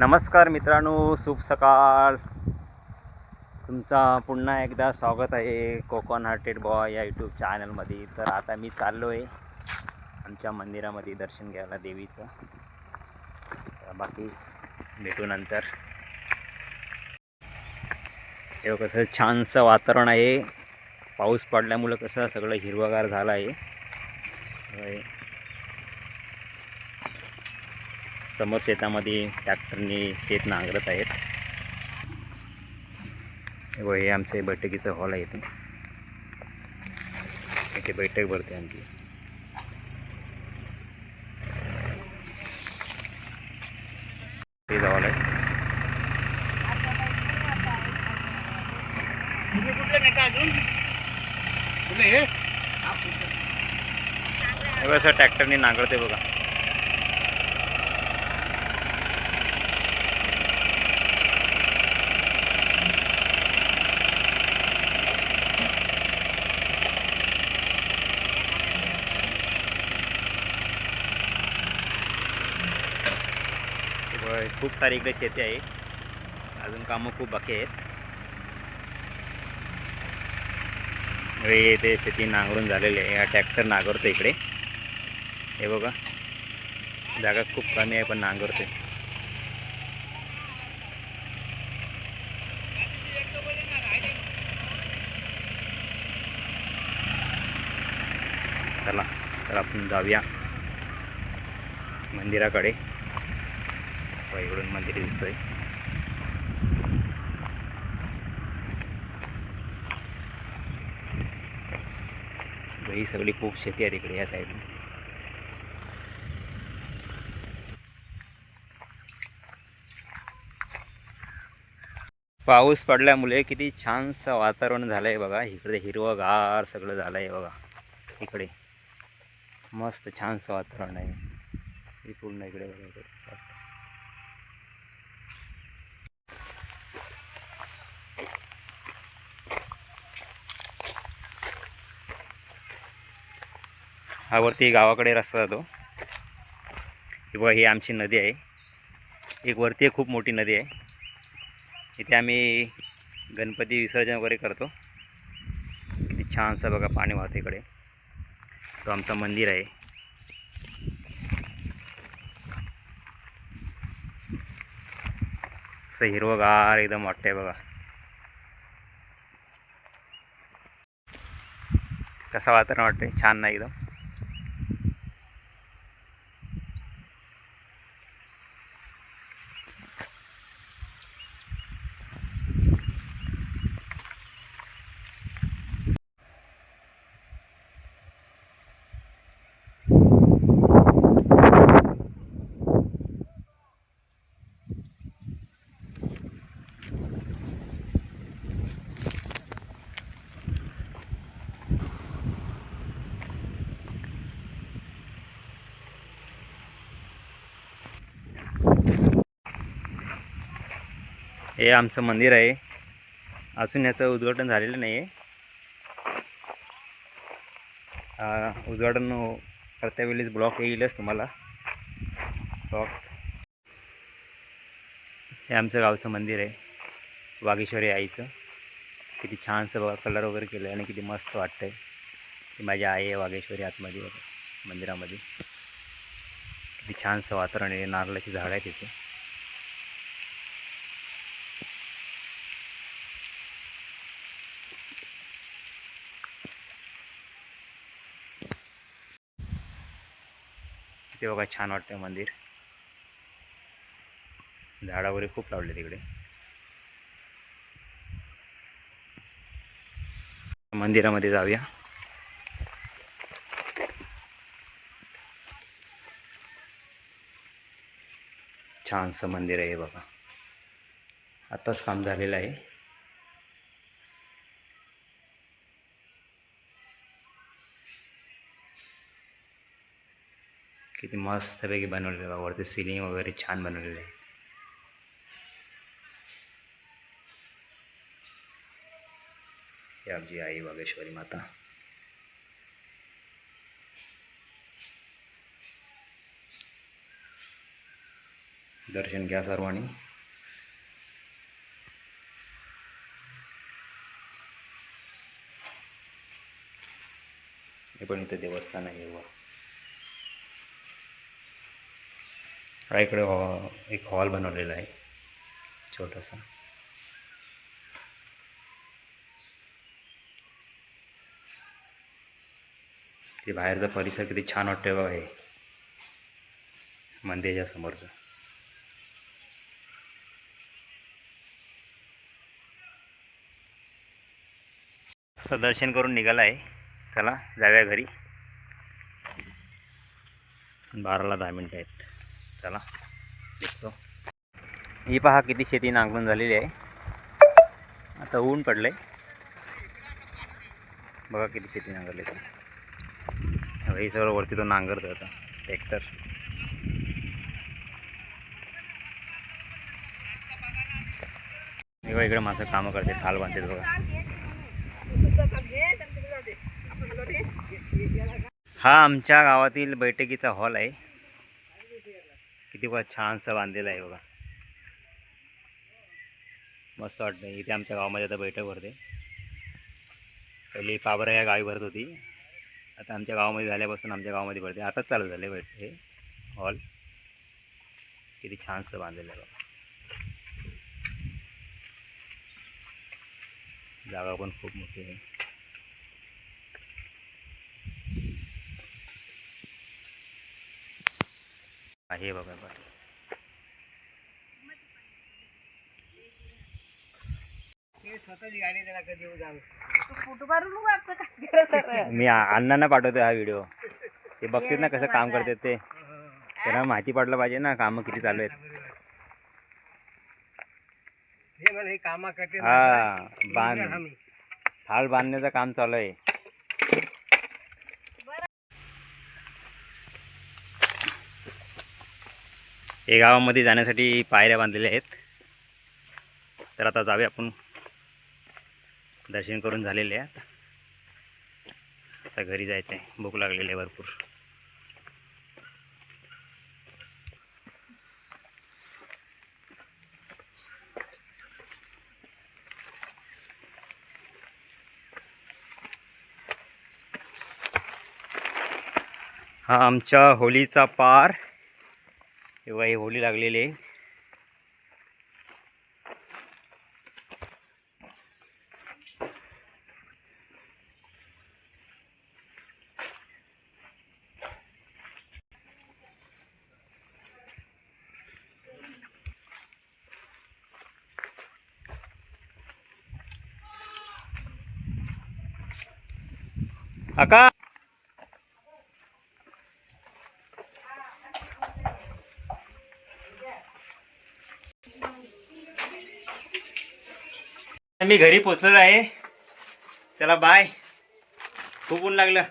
नमस्कार मित्रांनो शुभ सकाळ. तुमचा पुन्हा एकदा स्वागत आहे कोकण हार्टेड बॉय या यूट्यूब चॅनलमध्ये तर आता मी चाललो आहे आमच्या मंदिरामध्ये दर्शन घ्यायला देवीचं. बाकी भेटू नंतर. हे कसं छानसं वातावरण आहे. पाऊस पडल्यामुळं कसं सगळं हिरवगार झालं आहे. समोर शेतामध्ये ट्रॅक्टरने शेत नांगरत आहेत. हे बघ, हे आमचे बैठकीचं हॉल आहे इथे. इथे बैठक भरते आमची. हॉल आहे. हे? असं ट्रॅक्टरने नांगरते बघा. खूप सारी इकडे शेती आहे. अजून कामं खूप बाकी आहेत. हे ते शेती नांगरून झालेली आहे. हा ट्रॅक्टर नांगरतो इकडे. हे बघा. जागा खूप कमी आहे पण नांगरते चला तर आपण जाऊया मंदिराकडे. बघा, इकडून मंदिर दिसतंय. ही सगळी खूप शेती आहे तिकडे या साईडला पाऊस पडल्यामुळे किती छानसं वातावरण झालं आहे बघा. इकडे हिरवंगार सगळं झालं आहे बघा. इकडे मस्त छानसं वातावरण आहे. पूर्ण इकडे बघा हा वरती गावाकडे रस्ता जातो. ही बघा ही आमची नदी आहे. एक वरती खूप मोठी नदी आहे. इथे आम्ही गणपती विसर्जन वगैरे करतो. किती छानसं बघा पाणी वाहतं इकडे. तो आमचं मंदिर आहे. असं हिरवंगार एकदम वाटतं आहे बघा. कसं वातावरण वाटतं छान नाही एकदम. हे आमचं मंदिर आहे. अजून याचं उद्घाटन झालेलं नाही आहे. उद्घाटन करत्या वेळेस ब्लॉक येईलच तुम्हाला. ब्लॉक. हे आमचं गावचं मंदिर आहे. वागेश्वरी आईचं. किती छानसं बघा कलर वगैरे केलं आहे आणि किती मस्त वाटतं आहे की माझी आई आहे वागेश्वरी आतमध्ये मंदिरामध्ये. किती छानसं वातावरण आहे नारळाची झाडं आहे तिथे ते बघा छान वाटतं मंदिर. झाडं वगैरे खूप लावले तिकडे मंदिरामध्ये जाऊया. छानसं मंदिर आहे बघा. आत्ताच काम झालेलं आहे. किती मस्तपैकी बनवलेलं आहे बघा. वरती सिलिंग वगैरे छान बनवलेलं आहे. ही आमची आई वागेश्वरी माता. दर्शन घ्या सर्वांनी. हे पण इथं देवस्थान आहे हा इकडे हॉ- एक हॉल बनवलेला आहे छोटासा. ते बाहेरचा परिसर किती छान वाटतोय बघा हे. मंदिराच्या समोरचं. तर दर्शन करून निघाला आहे. चला जाऊया घरी. बाराला दहा मिनटं आहेत. चला निघतो. ही पहा किती शेती नांगरून झालेली आहे. आता ऊन पडलंय. बघा किती शेती नांगरली तर हे सगळं वरती तो नांगरतो आता ट्रॅक्टर. हे बघा इकडे माणसं कामं करते थाल बांधते बघा. हा आमच्या गावातील बैठकीचा हॉल आहे. किती बघा छानसं बांधलेलं आहे बघा. मस्त वाटतं इथे आमच्या गावामध्ये आता बैठक भरते. पहिली पाबरा या गावी भरत होती. आता आमच्या गावामध्ये झाल्यापासून आमच्या गावामध्ये भरते. आताच चालू झाले भेटते हे. हॉल किती छानसं बांधलेलं आहे बघा. जागा पण खूप मोठी आहे. आहे बघा पाठी मी अण्णांना पाठवतो हा व्हिडिओ. ते बघतात ना कसं काम करतात ते. त्यांना माहिती पडलं पाहिजे ना कामं किती चालू आहेत. हे मला हे कामा करते हा बांध. थाल बांधण्याचं काम चालू आहे. हे गावामध्ये जाण्यासाठी पायऱ्या बांधलेल्या आहेत. तर आता जावे आपण. दर्शन करून झालेले आहे आता आता घरी जायचं आहे भूक लागलेली आहे भरपूर. हा आमच्या होलीचा पार. तेव्हा हे होली लागलेली आहे. अका मी घरी पोचलेलो आहे. चला बाय खूप ऊन लागलं.